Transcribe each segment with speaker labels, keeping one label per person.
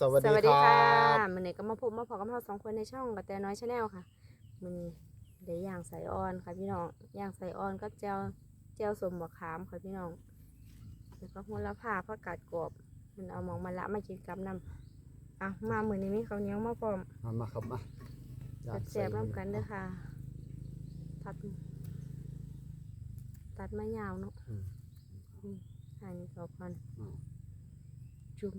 Speaker 1: สวัส
Speaker 2: ส
Speaker 1: ดี
Speaker 2: วัส
Speaker 1: ค
Speaker 2: ดี
Speaker 1: รั
Speaker 2: ค่ะ
Speaker 1: บ
Speaker 2: มันนี้ก็มาพบมาพอกับเราสองคนในช่องกับแต่น้อยชาแนลค่ะมันนี้ได้ย่างใส่ออนค่ะพี่น้องย่างใส่ออนก็เจลเจลสมบักขามค่ะพี่น้องแล้วก็หัวละผ้าผักกาดกรอบมันเอาหมองมาละมากินกับน้ำอะมามือนี้มีข้าวเหนียวมาพร้อม
Speaker 1: มามาครับมาอยาก
Speaker 2: แซ่บๆ
Speaker 1: ใส่
Speaker 2: ร่วมกันเด้อค่ะ ตัด ตัดมายาวเนาะ
Speaker 1: อืม
Speaker 2: อืมอันนี้ก็พัน
Speaker 1: อืม
Speaker 2: จุ่ม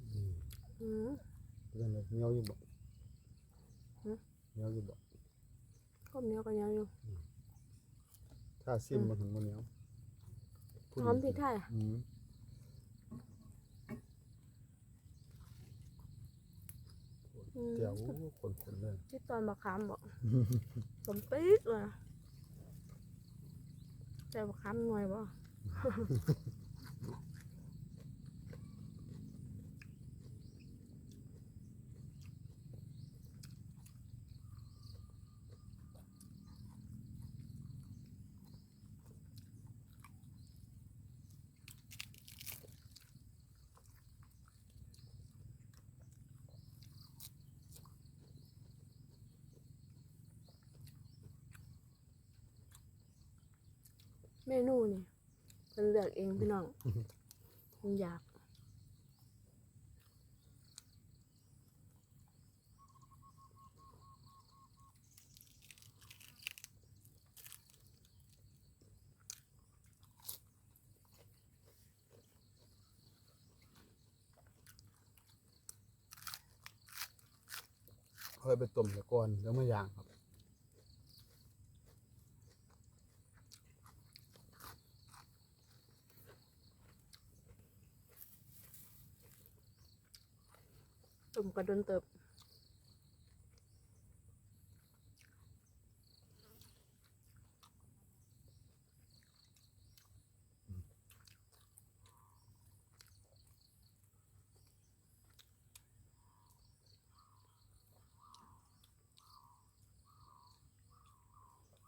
Speaker 1: อืม
Speaker 2: อืม
Speaker 1: เป็นไงเหนียวอยู่บ่
Speaker 2: หือ
Speaker 1: เหนียวอยู่บ่
Speaker 2: ก็เหนียวก็เหนียวอยู่
Speaker 1: ถ้าซิมมันถึงบ่เหนียวผู้
Speaker 2: หอมพริกไทย
Speaker 1: อืม
Speaker 2: อืม
Speaker 1: เจียวคนๆเลย
Speaker 2: ที่ตอนบักขามบอกสมปี๊ดเลยแต่บักขามหน่วยบ่ เมนูนี่เป็นเลือกเองพี่น้องมันอยาก
Speaker 1: เคยไปต้มแต่ก่อนแล้วมาย่างครับ
Speaker 2: กระดนเติบ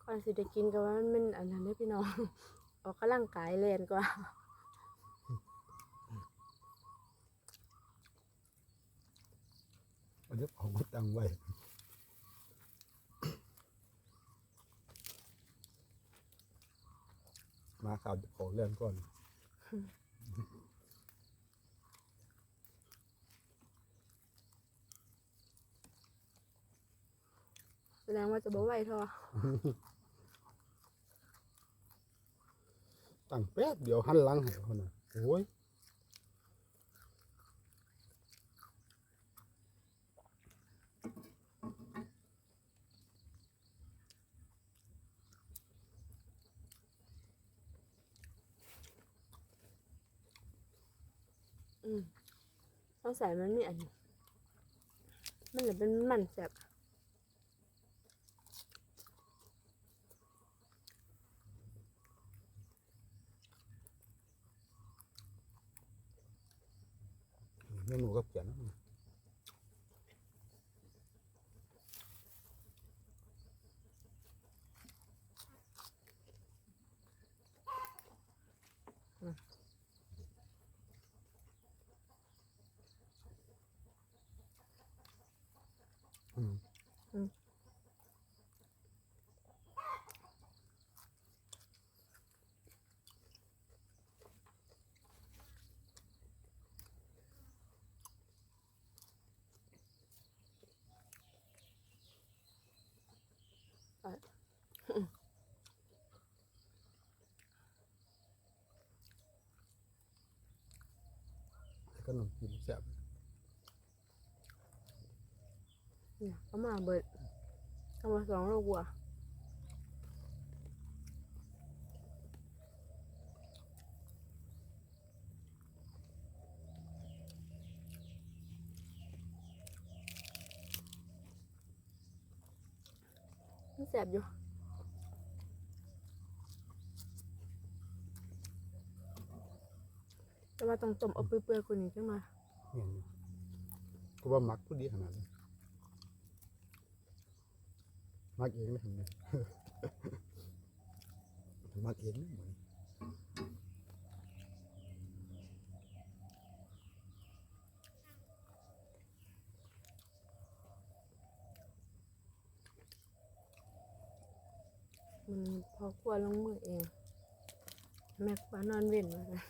Speaker 2: ก่อนสิได้กินก็ว่ามันเป็นอันนั้นได้พี่น้อง ออกกำลังกายเล่นกว่า
Speaker 1: เอาเดี๋ยวเอามาตั้งไว้มาข่าวขอเรื่องก่อน
Speaker 2: แสดงว่าจะบ่ไหวทอ
Speaker 1: ตั้งแป๊บเดียวหันหลังให้คนน่ะโอ้ย
Speaker 2: อืมต้องใส่มันนี่อันนี้มันเลยเป็นมันแสบ
Speaker 1: เมนูก็เขียนนะ อืม ขนมจีนแซ่บ
Speaker 2: เนี่ยเอามาเบิดเอามาสองโลกว่า แสบอยู่แต่ว่าต้องต้มเอาเปื่อยๆคนนี้ขึ้นมา
Speaker 1: เห็นอยู่ก็ว่ามักผู้ดีขนาดนี้มักเองไม่ทำเลยหมักเองนะเหมือน
Speaker 2: มันพอครัวลงมือเอง แม่ครัวนอนเว้นมาเลย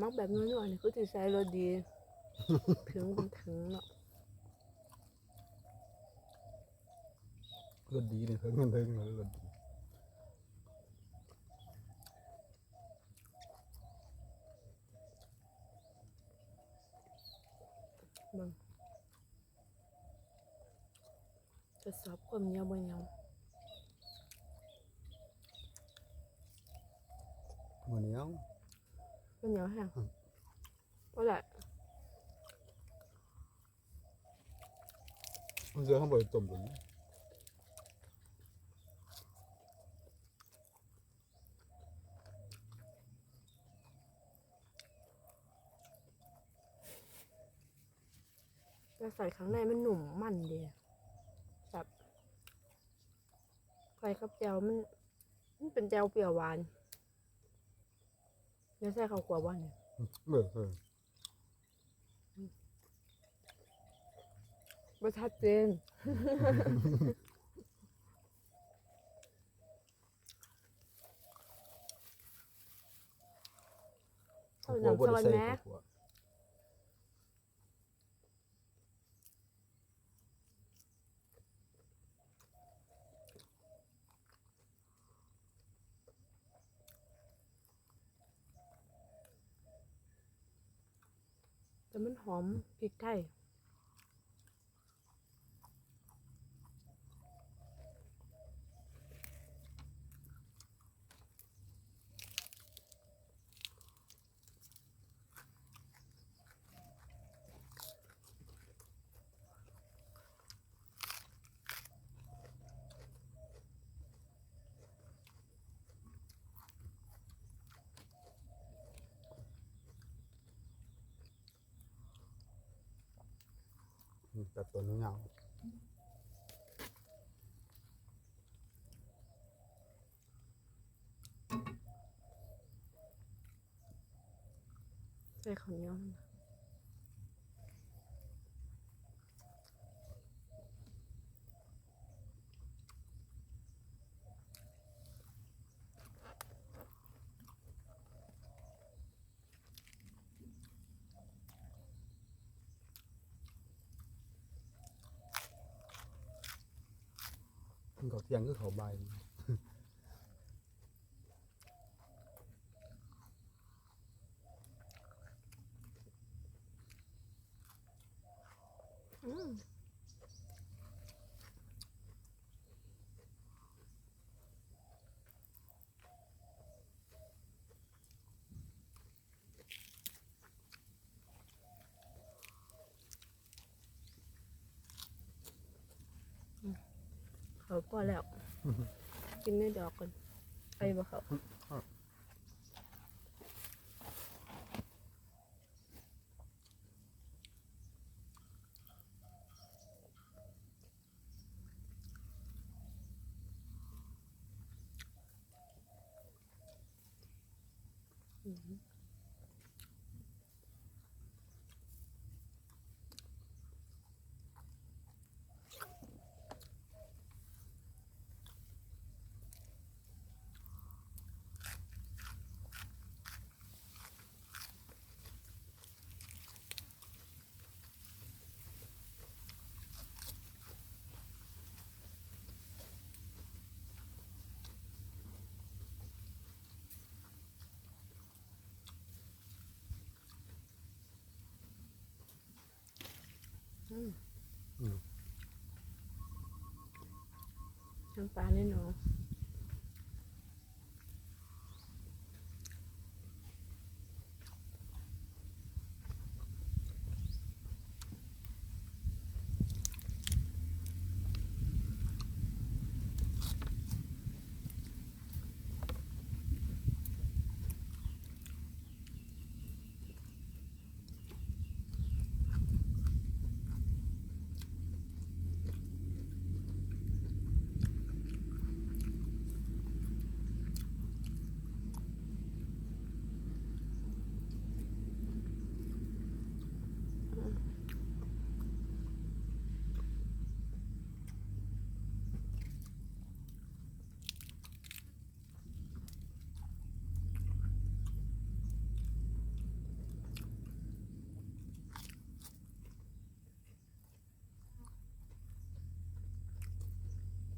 Speaker 2: มักแบบนัวๆนี่คือสิใช้รสดี ถึงเป็นถึงเนาะ
Speaker 1: รสดีนี่เพิ่งมันเพิ่งเลยรสดี
Speaker 2: เบิ่งจะสอบความเหนียวบ่เหนียว
Speaker 1: มื้อเหนียว
Speaker 2: บ่เหนียวแห้ง
Speaker 1: อืม
Speaker 2: ก็แหละ
Speaker 1: มันเสือข้างบนต้มตัวนี้
Speaker 2: แต่ ใส่ข้างในมันหนุ่มมันดีแบบใส่กับแจวมันมันเป็นแจวเปรี้ยวหวานเดี๋ยวใส่ข้าวคั่วบ่เนี่ย
Speaker 1: เออเออ
Speaker 2: บ่ชัดเจนเอาหนังสวรรค์แม่
Speaker 1: ข้าวคั่ว
Speaker 2: แต่ มันหอมพริกไทย
Speaker 1: แตัดตัวเงา
Speaker 2: ใส่ข้าวเหนียวนะ
Speaker 1: มันเขาเที่ยงคือเขาใบาย
Speaker 2: อืม พอแล้ว กินเนื้อดอกก่อนไปบ่เขาอืม น้ำปลาแน่นอน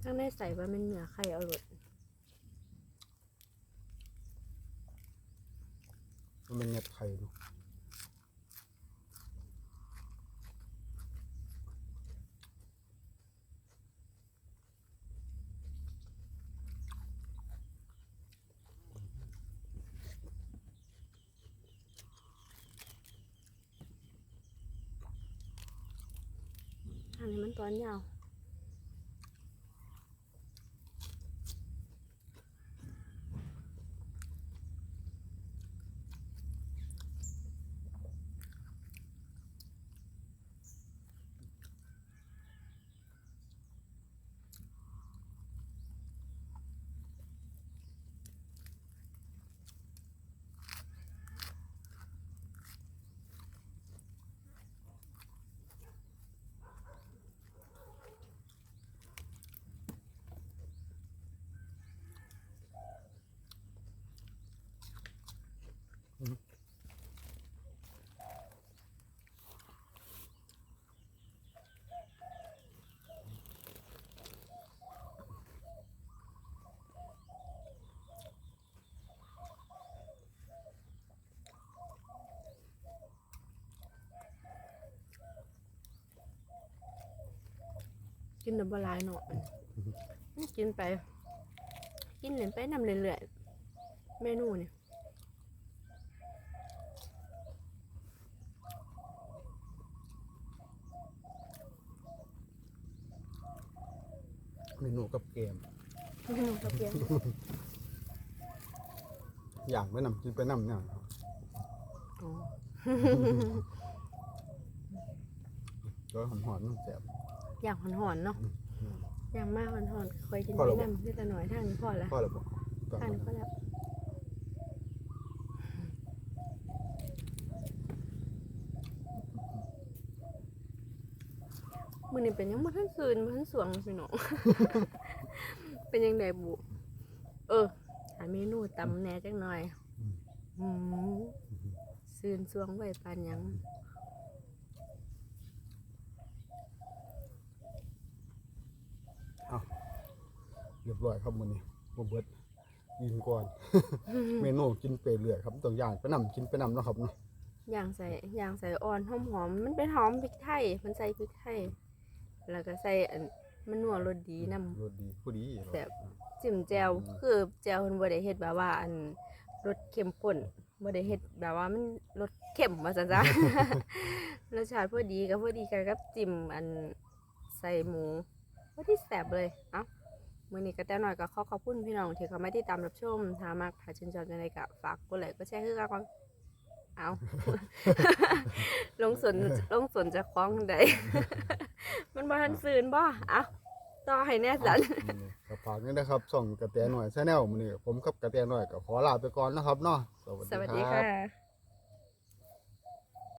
Speaker 2: ข้างในใส่ว่ามันเหนือไข่เอาหลด
Speaker 1: มันเป็นเน็ตไข่ดู
Speaker 2: อันนี้มันตอนยาว กินดับบหลายเนาะกินไป กินเล่นไปนำเรื่อยๆเมนูเนี่ย
Speaker 1: เมนูกับเกม
Speaker 2: เมนูกับเพียง
Speaker 1: อย่างไปนำกินไปนำเนี่ยครับ
Speaker 2: อ๋อ
Speaker 1: ก็หอมหอมๆมันแสบ
Speaker 2: อย่างหอนๆเนาะ
Speaker 1: อืม
Speaker 2: อย่างมากหอนๆคอยกิน
Speaker 1: พอ
Speaker 2: ไป
Speaker 1: แล้วบ่
Speaker 2: นำนี่แต่หน่อยทางนี้พอแล้ว
Speaker 1: พ่อแล้วบอกก่อน
Speaker 2: ทางนี้พอแล้วมือนี่เป็นยังบ่ทันซืนบ่ทันสวงพี่น้องเป็นยังไงบุเออหาเมนูตำแหน่จักหน่อยอืมซืนสวงไว้ปานหยัง
Speaker 1: เรียบร้อยครับมื้อนี้บ่เบิดกินก่อน เมนูกินไปเรื่อยครับต้องย่างไปนำกินไปนำเนาะครับเนาะ
Speaker 2: ย่างใส่ย่างใส่อ่อนหอมหอมๆมันเป็นหอมพริกไทยมันใส่พริกไทยแล้วก็ใส่อันมันนัวรสดีนำ
Speaker 1: รสดีผู้ดี
Speaker 2: แซ่บจิ้มแจวคือแจวเพิ่นบ่ได้เฮ็ดแบบว่า อันรสเข้มข้นบ่ได้เฮ็ดแบบว่ามันรสเข้มว่าซั่นจ้ะรสชาติพอดีก็พอดีกันกับจิ้มอันใส่หมูพอดีแซ่บเลยเอ้า มื้อนี้ก็แต่น้อยก็ขอขอบคุณพี่น้องที่เข้ามาติดตามรับชมถามักถ้าชื่นชอบจังไดก็ฝากกดไลค์กดแชร์คือกันก่อนเอา ลงสนลงสนจะคล้องใดมันบ่ทันซืนบ่เอาต่อให้แน่สัน
Speaker 1: กับฝากนี่นะครับส่องกระแตหน่อยแชาแนลมื้อนี้ผมกับกระแตหน่อยก็ขอลาไปก่อนนะครับเนาะ
Speaker 2: สวัสดีค่ะ